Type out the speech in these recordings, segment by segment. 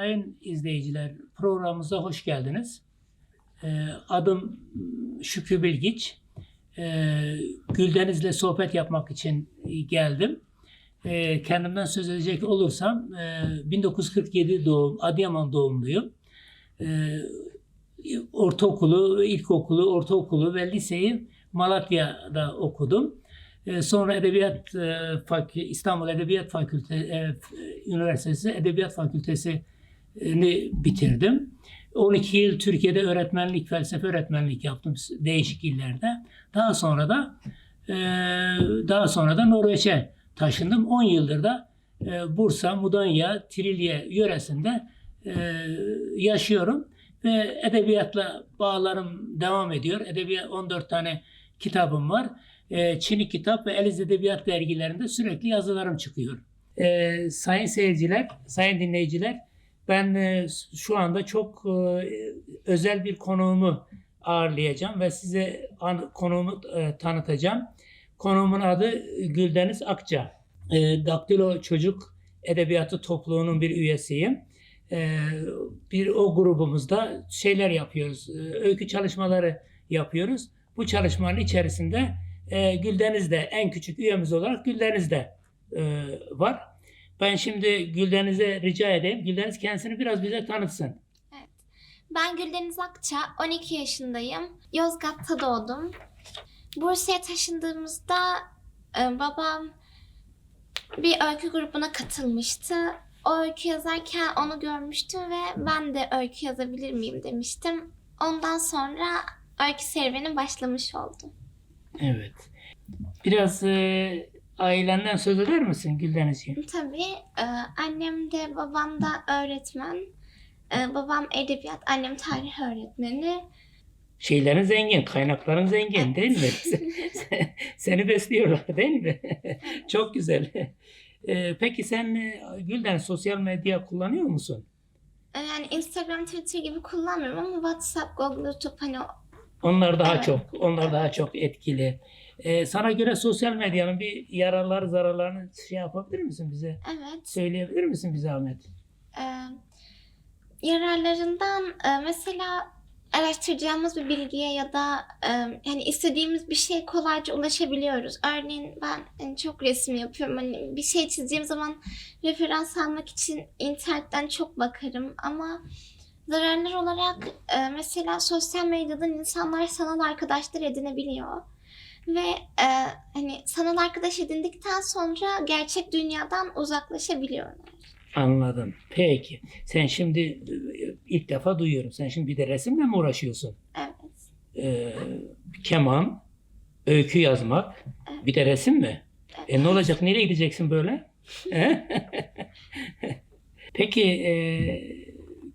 Sayın izleyiciler, programımıza hoş geldiniz. Ee, Adım Şükrü Bilgiç. Ee, Güldeniz'le sohbet yapmak için geldim. Ee, Kendimden söz edecek olursam, e, 1947 doğum, Adıyaman doğumluyum. Ortaokulu, ilkokulu, ortaokulu ve liseyi Malatya'da okudum. Sonra Edebiyat e, İstanbul Edebiyat Fakülte e, Üniversitesi Edebiyat Fakültesini bitirdim. 12 yıl Türkiye'de öğretmenlik, felsefe öğretmenlik yaptım değişik illerde. Daha sonra da e, daha sonra da Norveç'e taşındım. 10 yıldır da e, Bursa, Mudanya, Trilye yöresinde e, yaşıyorum ve edebiyatla bağlarım devam ediyor. Edebiyat 14 tane kitabım var. Çin'i kitap ve Eliz Edebiyat dergilerinde sürekli yazılarım çıkıyor. Sayın seyirciler, sayın dinleyiciler, ben e, şu anda çok e, özel bir konuğumu ağırlayacağım ve size an, konuğumu e, tanıtacağım. Konuğumun adı Güldeniz Akça. Daktilo Çocuk Edebiyatı Topluluğu'nun bir üyesiyim. Bir o grubumuzda şeyler yapıyoruz, öykü çalışmaları yapıyoruz. Bu çalışmanın içerisinde Güldeniz de en küçük üyemiz olarak Güldeniz de var. Ben şimdi Güldeniz'e rica edeyim. Güldeniz kendisini biraz bize tanıtsın. Ben Güldeniz Akça, 12 yaşındayım. Yozgat'ta doğdum. Bursa'ya taşındığımızda e, babam bir öykü grubuna katılmıştı. O öykü yazarken onu görmüştüm ve ben de öykü yazabilir miyim demiştim. Ondan sonra öykü serüveni başlamış oldu. Evet. Biraz e, ailenden söz eder misin Güldenizciğim? Tabii e, annem de babam da öğretmen. E, babam edebiyat, annem tarih öğretmeni. Şeylerin zengin, kaynakların zengin değil mi? Seni besliyorlar değil mi? Çok güzel. E, peki sen e, Gülden sosyal medya kullanıyor musun? E, Yani Instagram, Twitter gibi kullanmıyorum ama WhatsApp, Google, YouTube hani o- Onlar daha Evet. çok, onlar daha çok etkili. E, sana göre sosyal medyanın bir yararları, zararlarını şey yapabilir misin bize? evet. Söyleyebilir misin bize Ahmet? e, yararlarından e, mesela araştıracağımız bir bilgiye ya da e, yani istediğimiz bir şeye kolayca ulaşabiliyoruz. Örneğin ben hani çok resim yapıyorum. Hani bir şey çizdiğim zaman referans almak için internetten çok bakarım ama zararlar olarak e, mesela sosyal medyadan insanlar sanal arkadaşlar edinebiliyor. Ve e, hani sanal arkadaş edindikten sonra gerçek dünyadan uzaklaşabiliyorlar. Anladım. Peki. Sen şimdi e, ilk defa duyuyorum. Sen şimdi bir de resimle mi uğraşıyorsun? Evet. Ee, keman, öykü yazmak, bir de resim mi? E ne olacak? Nereye gideceksin böyle? Peki e,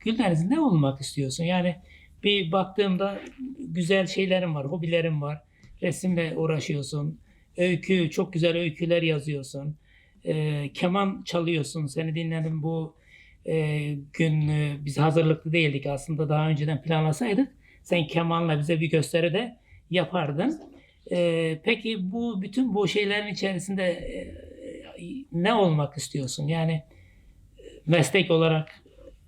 Güldeniz ne olmak istiyorsun? Yani bir baktığımda güzel şeylerin var, hobilerin var. Resimle uğraşıyorsun. Öykü, çok güzel öyküler yazıyorsun. E, keman çalıyorsun. Seni dinledim bu e, gün e, biz hazırlıklı değildik aslında daha önceden planlasaydık. Sen kemanla bize bir gösteri de yapardın. E, peki bu bütün bu şeylerin içerisinde e, ne olmak istiyorsun? Yani e, meslek olarak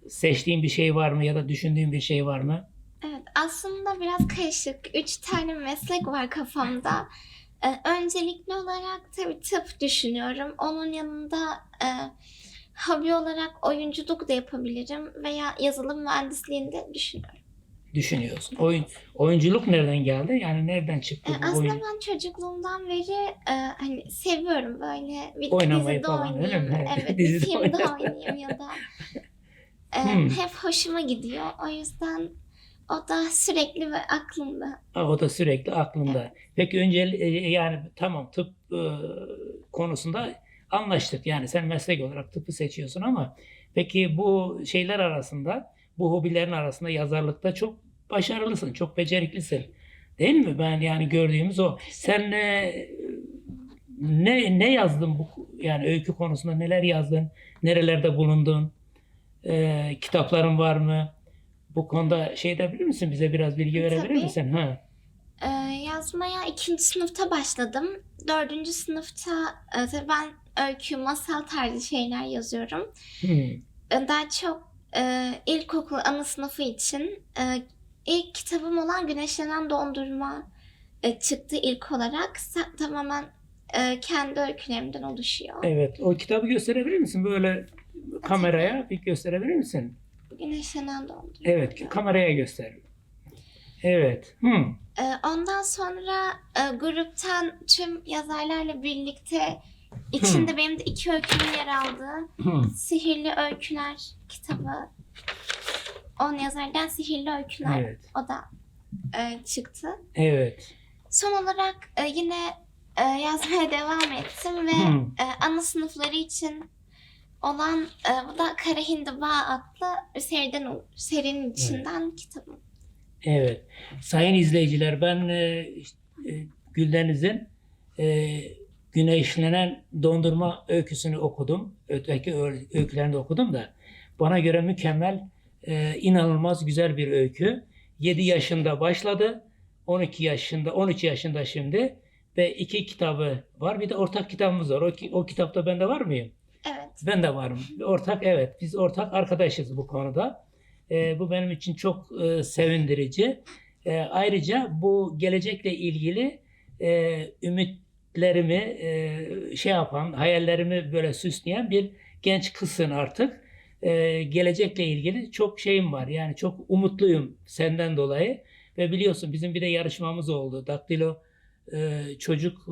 seçtiğin bir şey var mı ya da düşündüğün bir şey var mı? Evet, aslında biraz karışık. Üç tane meslek var kafamda. Ee, öncelikli olarak tabii tıp düşünüyorum. Onun yanında e, hobi olarak oyunculuk da yapabilirim veya yazılım mühendisliğini de düşünüyorum. Düşünüyorsun. Oyun, oyunculuk nereden geldi? Yani nereden çıktı Ee, bu aslında oyun? ben çocukluğumdan beri e, hani seviyorum böyle bir Oynamayı dizide falan, öyle oynayayım, mi? evet, bir Dizide filmde oynayayım ya da e, Hmm. hep hoşuma gidiyor. O yüzden o da sürekli ve aklımda. O da sürekli aklında. Peki önce e, yani tamam tıp e, konusunda anlaştık. Yani sen meslek olarak tıpı seçiyorsun ama peki bu şeyler arasında, bu hobilerin arasında yazarlıkta çok başarılısın, çok beceriklisin. Değil mi? Ben yani gördüğümüz o. Sen ne ne ne yazdın bu yani öykü konusunda neler yazdın? Nerelerde bulundun? E, kitapların var mı? Bu konuda şey edebilir misin? Bize biraz bilgi verebilir Tabii. misin? Ha. Ee, yazmaya ikinci sınıfta başladım. Dördüncü sınıfta e, tabii ben öykü, masal tarzı şeyler yazıyorum. Hmm. Daha çok e, ilkokul ana sınıfı için e, ilk kitabım olan Güneşlenen Dondurma e, çıktı ilk olarak. Tamamen e, kendi öykülerimden oluşuyor. Evet. O kitabı gösterebilir misin? Böyle kameraya bir gösterebilir misin? Güneşlenen Dondurma. Evet. Kameraya göster. Evet. Hı. E, ondan sonra e, gruptan tüm yazarlarla birlikte içinde benim de iki öykümün yer aldığı Hı. Sihirli Öyküler kitabı. On yazardan Sihirli Öyküler Evet. o da e, çıktı. Evet. Son olarak e, yine e, yazmaya devam ettim ve e, ana sınıfları için olan e, bu da Kara Hindiba adlı seriden, serinin içinden kitabım. Evet. Sayın izleyiciler ben e, e, Güldeniz'in e, Güneşlenen Dondurma öyküsünü okudum. Öteki öykülerini de okudum da bana göre mükemmel, e, inanılmaz güzel bir öykü. 7 yaşında başladı. 12 yaşında, 13 yaşında şimdi ve iki kitabı var. Bir de ortak kitabımız var. O, o kitapta ben de var mıyım? Evet. Ben de varım. Ortak evet. Biz ortak arkadaşız bu konuda. Ee, bu benim için çok e, sevindirici. Ee, ayrıca bu gelecekle ilgili e, ümitlerimi e, şey yapan, hayallerimi böyle süsleyen bir genç kızsın artık. Ee, gelecekle ilgili çok şeyim var. Yani çok umutluyum senden dolayı. Ve biliyorsun bizim bir de yarışmamız oldu. Daktilo e, Çocuk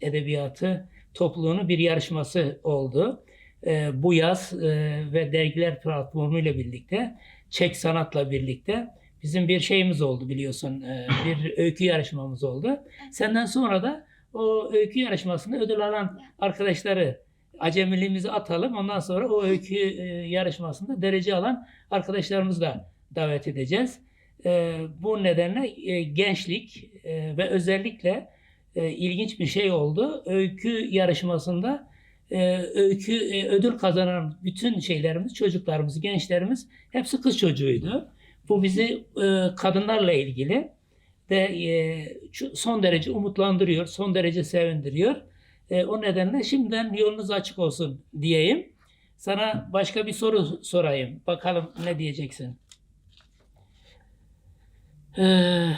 e, Edebiyatı topluluğunun bir yarışması oldu. Ee, bu yaz e, ve dergiler platformu ile birlikte, Çek Sanat'la birlikte bizim bir şeyimiz oldu biliyorsun. Ee, bir öykü yarışmamız oldu. Senden sonra da o öykü yarışmasında ödül alan arkadaşları acemiliğimizi atalım. Ondan sonra o öykü e, yarışmasında derece alan arkadaşlarımızı da davet edeceğiz. Ee, bu nedenle e, gençlik e, ve özellikle e, ilginç bir şey oldu. Öykü yarışmasında e, öykü e, ödül kazanan bütün şeylerimiz, çocuklarımız, gençlerimiz hepsi kız çocuğuydu. Bu bizi e, kadınlarla ilgili de e, son derece umutlandırıyor, son derece sevindiriyor. O nedenle şimdiden yolunuz açık olsun diyeyim. Sana başka bir soru sorayım. Bakalım ne diyeceksin? Ee,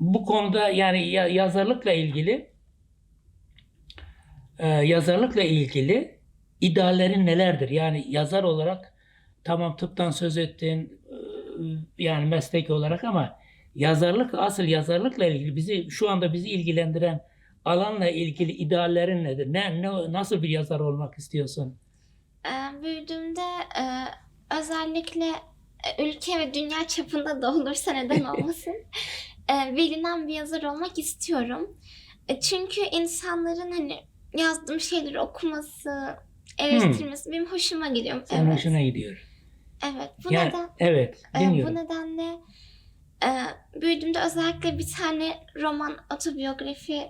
bu konuda yani ya- yazarlıkla ilgili e, yazarlıkla ilgili ideallerin nelerdir? Yani yazar olarak tamam tıptan söz ettin e, yani meslek olarak ama yazarlık asıl yazarlıkla ilgili bizi şu anda bizi ilgilendiren alanla ilgili ideallerin nedir? Ne, ne nasıl bir yazar olmak istiyorsun? E, büyüdüğümde e, özellikle e, ülke ve dünya çapında da olursa neden olmasın e, bilinen bir yazar olmak istiyorum. E, çünkü insanların hani yazdığım şeyleri okuması, eleştirmesi benim hoşuma gidiyor. Senin evet. hoşuna gidiyor. Evet. Bu Yani, neden evet, e, dinliyorum. bu nedenle e, büyüdüğümde özellikle bir tane roman otobiyografi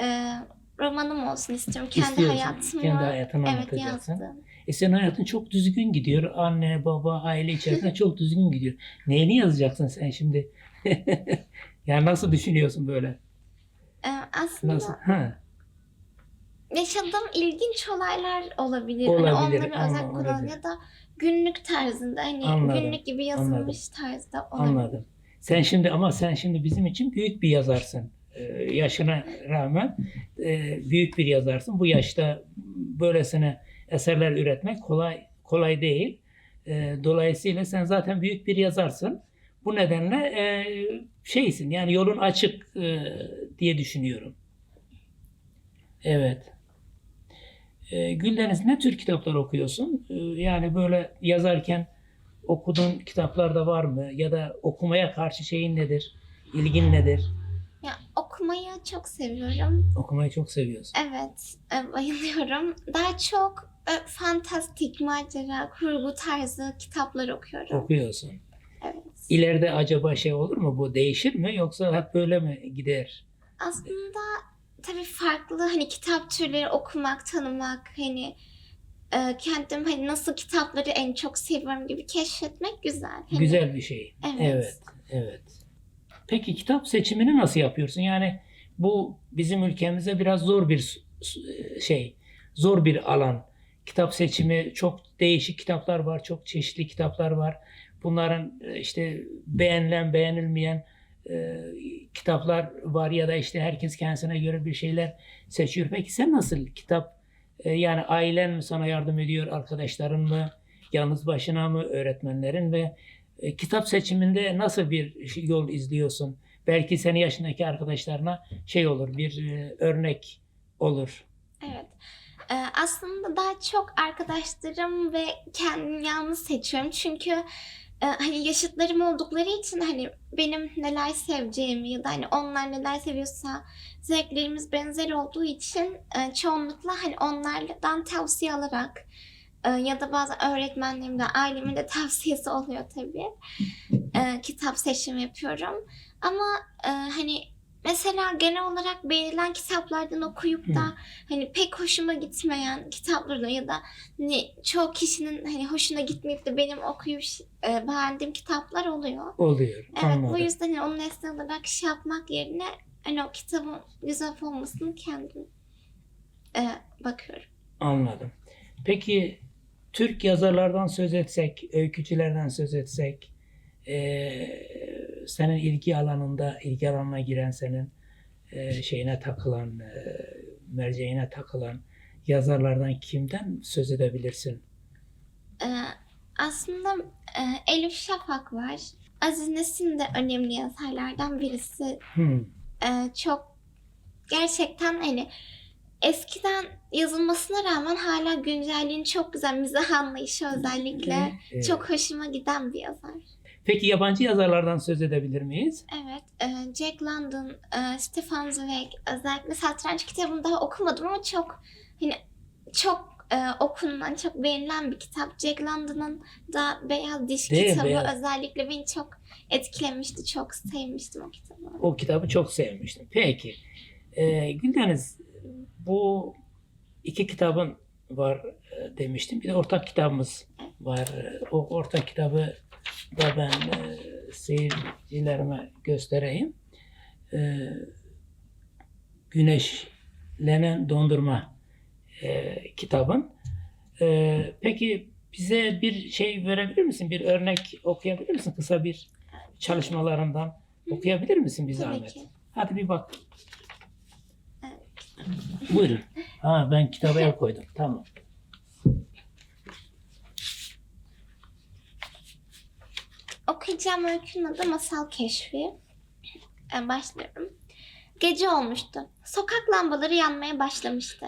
e, romanım olsun istiyorum. Kendi İstiyorsun, hayatımı kendi hayatını evet anlatacaksın. yazdım. E senin hayatın çok düzgün gidiyor. Anne, baba, aile içerisinde çok düzgün gidiyor. Neyini yazacaksın sen şimdi? yani nasıl düşünüyorsun böyle? E, aslında Nasıl? Ha. Yaşadığım ilginç olaylar olabilir. Olabilir, Hani onları özel kullan olabilir. ya da günlük tarzında hani Anladım, günlük gibi yazılmış tarzda olabilir. Anladım. Sen şimdi ama sen şimdi bizim için büyük bir yazarsın. Ee, yaşına rağmen e, büyük bir yazarsın. Bu yaşta böylesine eserler üretmek kolay kolay değil. E, dolayısıyla sen zaten büyük bir yazarsın. Bu nedenle e, şeysin yani yolun açık e, diye düşünüyorum. Evet. E, Güldeniz ne tür kitaplar okuyorsun? E, yani böyle yazarken okuduğun kitaplar da var mı? Ya da okumaya karşı şeyin nedir? İlgin nedir? Ya okumayı çok seviyorum. Okumayı çok seviyorsun. Evet, e, bayılıyorum. Daha çok e, fantastik, macera, kurgu tarzı kitaplar okuyorum. Okuyorsun. Evet. İleride acaba şey olur mu? Bu değişir mi? Yoksa hep böyle mi gider? Aslında tabii farklı hani kitap türleri okumak, tanımak, hani e, kendim hani nasıl kitapları en çok seviyorum gibi keşfetmek güzel. Hani, Güzel bir şey. Evet. Evet. evet. Peki kitap seçimini nasıl yapıyorsun? Yani bu bizim ülkemize biraz zor bir s- şey, zor bir alan. kitap seçimi çok değişik kitaplar var, çok çeşitli kitaplar var. Bunların e, işte beğenilen, beğenilmeyen e, kitaplar var ya da işte herkes kendisine göre bir şeyler seçiyor. Peki sen nasıl kitap e, yani ailen mi sana yardım ediyor, arkadaşların mı, yalnız başına mı, öğretmenlerin ve kitap seçiminde nasıl bir yol izliyorsun? Belki senin yaşındaki arkadaşlarına şey olur, bir e, örnek olur. Evet. Ee, aslında daha çok arkadaşlarım ve kendim yalnız seçiyorum. Çünkü e, hani yaşıtlarım oldukları için hani benim neler seveceğimi ya da hani onlar neler seviyorsa zevklerimiz benzer olduğu için e, çoğunlukla hani onlardan tavsiye alarak e, ya da bazen öğretmenlerim de ailemin de tavsiyesi oluyor tabii. E, kitap seçimi yapıyorum. Ama hani mesela genel olarak beğenilen kitaplardan okuyup da hani pek hoşuma gitmeyen kitapları ya da hani çoğu kişinin hani hoşuna gitmeyip de benim okuyup e, beğendiğim kitaplar oluyor. Oluyor. Evet Anladım. bu yüzden hani onu nesne olarak şey yapmak yerine hani o kitabın güzel olmasını kendim e, bakıyorum. Anladım. Peki Türk yazarlardan söz etsek, öykücülerden söz etsek, eee, senin ilgi alanında, ilgi alanına giren senin eee, şeyine takılan, eee, merceğine takılan yazarlardan kimden söz edebilirsin? E, aslında e, Elif Şafak var. Aziz Nesin de önemli yazarlardan birisi. Hmm. e, çok gerçekten hani eskiden yazılmasına rağmen hala güncelliğin çok güzel mizah anlayışı özellikle Evet. çok hoşuma giden bir yazar. Peki yabancı yazarlardan söz edebilir miyiz? Evet, e, Jack London, e, Stefan Zweig özellikle Satranç kitabını daha okumadım ama çok hani çok e, okunan, çok beğenilen bir kitap. Jack London'ın da Beyaz Diş Değil kitabı Beyaz. özellikle beni çok etkilemişti. Çok sevmiştim o kitabı. O kitabı çok sevmiştim. Peki. Ee, Güldeniz bu iki kitabın var e, demiştim. Bir de ortak kitabımız var. E, O ortak kitabı da ben e, seyircilerime göstereyim. E, Güneşlenen Dondurma e, kitabın. E, peki bize bir şey verebilir misin? Bir örnek okuyabilir misin? Kısa bir çalışmalarından okuyabilir misin bir Tabii zahmet? ki. Hadi bir bak. Buyurun. Ha ben kitaba el koydum. Tamam. Okuyacağım öykünün adı Masal Keşfi. Ee, başlıyorum. Gece olmuştu. Sokak lambaları yanmaya başlamıştı.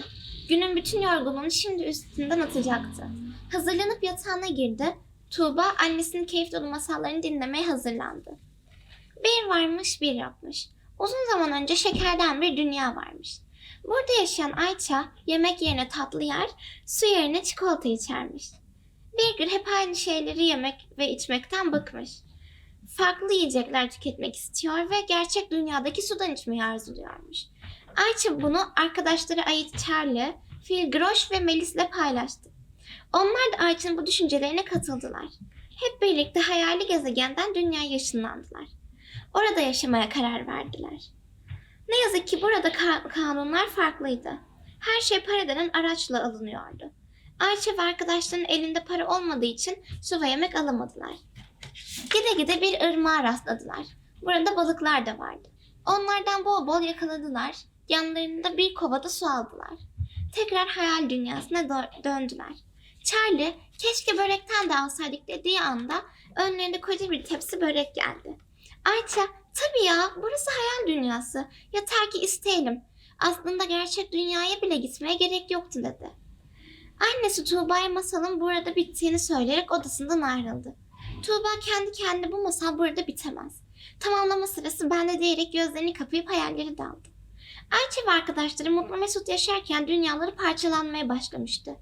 Günün bütün yorgunluğunu şimdi üstünden atacaktı. Hazırlanıp yatağına girdi. Tuğba annesinin keyif dolu masallarını dinlemeye hazırlandı. Bir varmış bir yapmış. Uzun zaman önce şekerden bir dünya varmış. Burada yaşayan Ayça yemek yerine tatlı yer, su yerine çikolata içermiş. Bir gün hep aynı şeyleri yemek ve içmekten bıkmış. Farklı yiyecekler tüketmek istiyor ve gerçek dünyadaki sudan içmeyi arzuluyormuş. Ayça bunu arkadaşları Ayit Charlie, Phil Grosh ve Melis'le paylaştı. Onlar da Ayça'nın bu düşüncelerine katıldılar. Hep birlikte hayali gezegenden dünyaya ışınlandılar. Orada yaşamaya karar verdiler. Ne yazık ki burada ka- kanunlar farklıydı. Her şey para denen araçla alınıyordu. Ayça ve arkadaşlarının elinde para olmadığı için su ve yemek alamadılar. Gide gide bir ırmağa rastladılar. Burada balıklar da vardı. Onlardan bol bol yakaladılar. Yanlarında bir kovada su aldılar. Tekrar hayal dünyasına dö- döndüler. Charlie keşke börekten de alsaydık dediği anda önlerinde koca bir tepsi börek geldi. Ayça tabii ya burası hayal dünyası. Yeter ki isteyelim. Aslında gerçek dünyaya bile gitmeye gerek yoktu dedi. Annesi Tuğba'ya masalın burada bittiğini söyleyerek odasından ayrıldı. Tuğba kendi kendine bu masal burada bitemez. Tamamlama sırası bende diyerek gözlerini kapayıp hayalleri daldı. Ayça ve arkadaşları mutlu mesut yaşarken dünyaları parçalanmaya başlamıştı.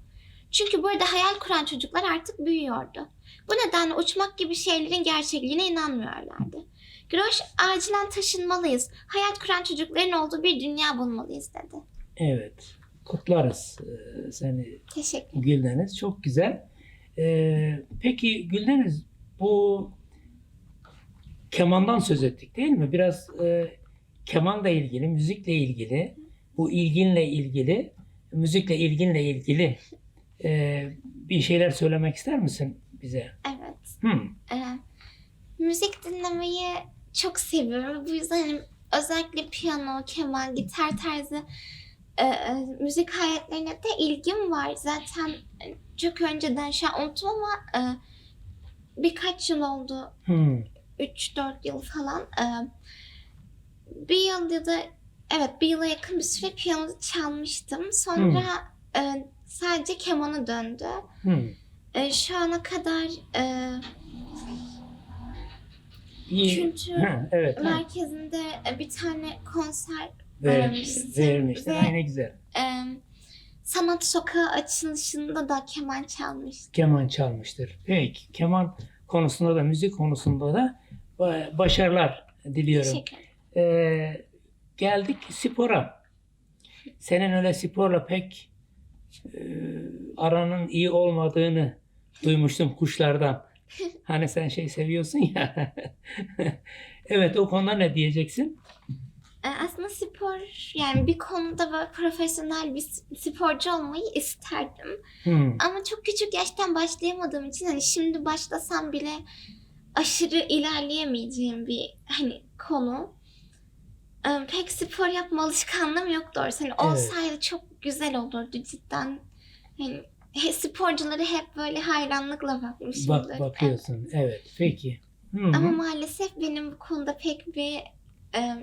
Çünkü burada hayal kuran çocuklar artık büyüyordu. Bu nedenle uçmak gibi şeylerin gerçekliğine inanmıyorlardı. Groş acilen taşınmalıyız. Hayal kuran çocukların olduğu bir dünya bulmalıyız dedi. Evet. Kutlarız e, seni Teşekkür Güldeniz. Çok güzel. E, peki Güldeniz bu kemandan söz ettik değil mi? Biraz e, kemanla ilgili, müzikle ilgili, bu ilginle ilgili, müzikle ilginle ilgili Ee, bir şeyler söylemek ister misin bize? Evet. Hı. Ee, müzik dinlemeyi çok seviyorum. Bu yüzden hani özellikle piyano, keman, gitar tarzı e, e, müzik aletlerine de ilgim var. Zaten çok önceden şu an unuttum ama e, birkaç yıl oldu. Hı. 3-4 yıl falan. E, bir yıl ya da evet bir yıla yakın bir süre piyano çalmıştım. Sonra e, sadece kemana döndü. Hı. E, şu ana kadar e, İyi. Kültür evet. merkezinde e, bir tane konser Vermiş, vermiştim vermiştin. ve- Ay ne güzel. e, sanat sokağı açılışında da keman çalmıştım. Keman çalmıştır. Peki. Keman konusunda da, müzik konusunda da ba- başarılar diliyorum. Teşekkür ederim. Ee, geldik spora. Senin öyle sporla pek e, aranın iyi olmadığını duymuştum kuşlardan. Hani sen şey seviyorsun ya. evet o konuda ne diyeceksin? E, aslında spor yani bir konuda böyle profesyonel bir sporcu olmayı isterdim. Hmm, Ama çok küçük yaştan başlayamadığım için hani şimdi başlasam bile aşırı ilerleyemeyeceğim bir hani konu. E, pek spor yapma alışkanlığım yok doğrusu. Hani Evet. olsaydı çok güzel olurdu cidden. Hani sporcuları hep böyle hayranlıkla bakmışımdır. Bak bakıyorsun. Evet. Peki. Hı hı. Ama maalesef benim bu konuda pek bir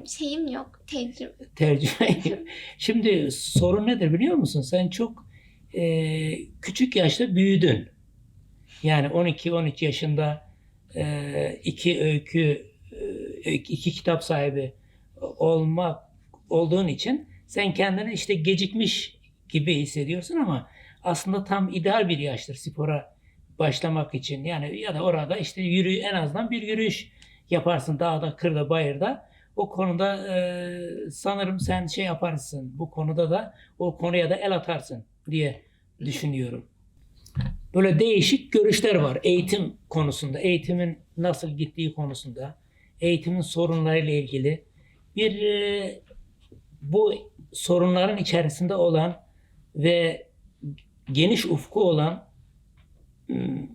şeyim yok, tecrübe. tercüme. Şimdi sorun nedir biliyor musun? Sen çok e, küçük yaşta büyüdün. Yani 12-13 yaşında e, iki öykü, e, iki kitap sahibi olmak olduğun için sen kendini işte gecikmiş gibi hissediyorsun ama aslında tam ideal bir yaştır spora başlamak için. Yani ya da orada işte yürü en azından bir yürüyüş yaparsın dağda, kırda, bayırda. O konuda e, sanırım sen şey yaparsın. Bu konuda da o konuya da el atarsın diye düşünüyorum. Böyle değişik görüşler var eğitim konusunda, eğitimin nasıl gittiği konusunda, eğitimin sorunlarıyla ilgili. Bir e, bu sorunların içerisinde olan ve geniş ufku olan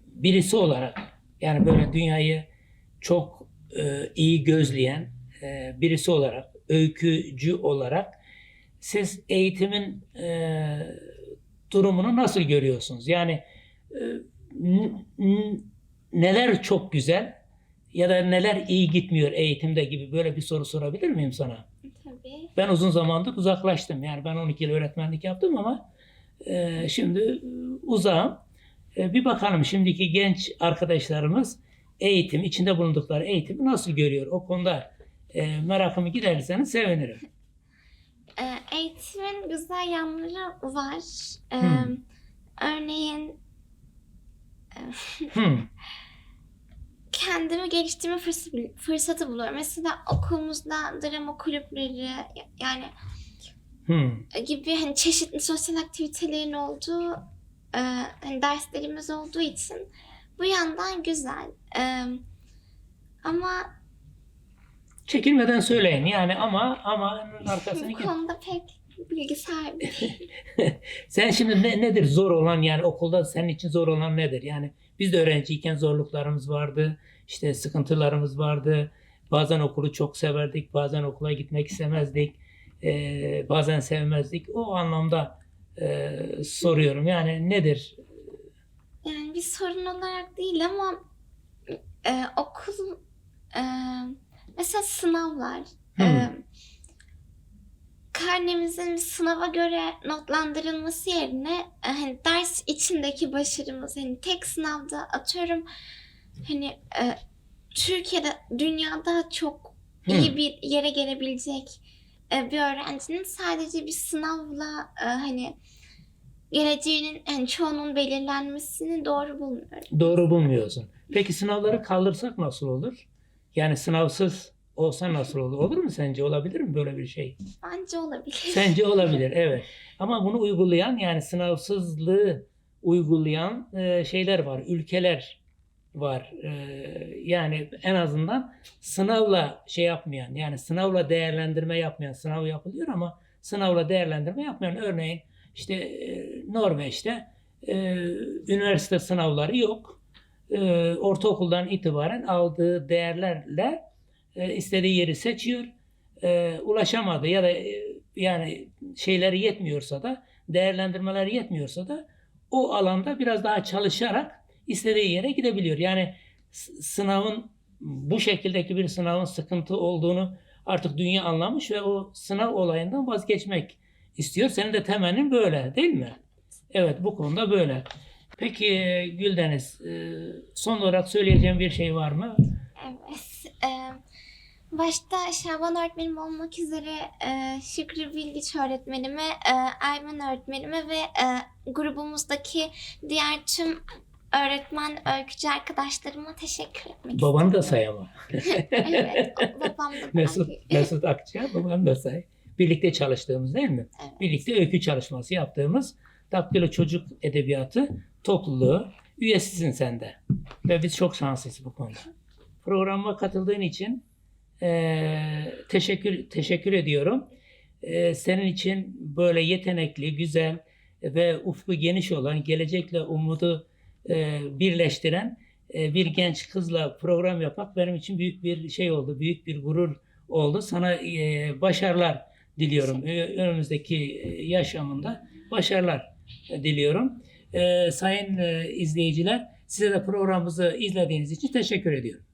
birisi olarak yani böyle dünyayı çok e, iyi gözleyen e, birisi olarak, öykücü olarak siz eğitimin e, durumunu nasıl görüyorsunuz? Yani e, neler çok güzel ya da neler iyi gitmiyor eğitimde gibi böyle bir soru sorabilir miyim sana? Tabii. Ben uzun zamandır uzaklaştım. Yani ben 12 yıl öğretmenlik yaptım ama e, şimdi uzağım. E, bir bakalım şimdiki genç arkadaşlarımız eğitim, içinde bulundukları eğitimi nasıl görüyor? O konuda e, merakımı giderirseniz sevinirim. E, eğitimin güzel yanları var. E, Hmm. Örneğin Hmm, kendimi geliştirme fırsatı, fırsatı buluyorum. Mesela okulumuzda drama kulüpleri yani hmm, gibi hani çeşitli sosyal aktivitelerin olduğu e, hani derslerimiz olduğu için bu yandan güzel. E, ama Çekinmeden söyleyin yani ama ama arkasını bu konuda pek bilgi sahibi Sen şimdi ne, nedir zor olan yani okulda senin için zor olan nedir? Yani biz de öğrenciyken zorluklarımız vardı, işte sıkıntılarımız vardı. Bazen okulu çok severdik, bazen okula gitmek istemezdik, eee, bazen sevmezdik. O anlamda eee, soruyorum yani nedir? Yani bir sorun olarak değil ama e, okul e, mesela sınavlar Hmm. e, karnemizin sınava göre notlandırılması yerine e, hani ders içindeki başarımız hani tek sınavda atıyorum hani e, Türkiye'de dünyada çok Hmm. iyi bir yere gelebilecek e, bir öğrencinin sadece bir sınavla e, hani geleceğinin yani çoğunun belirlenmesini doğru bulmuyorum. Doğru bulmuyorsun. Peki sınavları kaldırsak nasıl olur? Yani sınavsız olsa nasıl olur? Olur mu sence? Olabilir mi böyle bir şey? Bence olabilir. Sence olabilir, evet. Ama bunu uygulayan yani sınavsızlığı uygulayan e, şeyler var, ülkeler var. E, yani en azından sınavla şey yapmayan, yani sınavla değerlendirme yapmayan, sınav yapılıyor ama sınavla değerlendirme yapmayan. Örneğin işte e, Norveç'te e, üniversite sınavları yok. E, ortaokuldan itibaren aldığı değerlerle e, istediği yeri seçiyor. E, ulaşamadı ya da e, yani şeyleri yetmiyorsa da değerlendirmeleri yetmiyorsa da o alanda biraz daha çalışarak istediği yere gidebiliyor. Yani sınavın bu şekildeki bir sınavın sıkıntı olduğunu artık dünya anlamış ve o sınav olayından vazgeçmek istiyor. Senin de temennin böyle değil mi? Evet bu konuda böyle. Peki Güldeniz e, son olarak söyleyeceğim bir şey var mı? Evet. e, başta Şaban öğretmenim olmak üzere e, Şükrü Bilgiç öğretmenime, Ayman öğretmenime ve grubumuzdaki diğer tüm öğretmen öykücü arkadaşlarıma teşekkür etmek Babanı da istiyorum. say ama. evet, babam da Mesut. Mesut Akça babanı da say. Birlikte çalıştığımız değil mi? Evet. Birlikte öykü çalışması yaptığımız Daktilo Çocuk Edebiyatı topluluğu üyesisin sen de. Ve biz çok şanslıyız bu konuda. Programa katıldığın için eee, teşekkür teşekkür ediyorum. Eee, senin için böyle yetenekli, güzel ve ufku geniş olan, gelecekle umudu eee, birleştiren eee, bir genç kızla program yapmak benim için büyük bir şey oldu, büyük bir gurur oldu. Sana eee, başarılar diliyorum. Önümüzdeki eee, yaşamında başarılar e, diliyorum. Eee, sayın eee, izleyiciler, size de programımızı izlediğiniz için teşekkür ediyorum.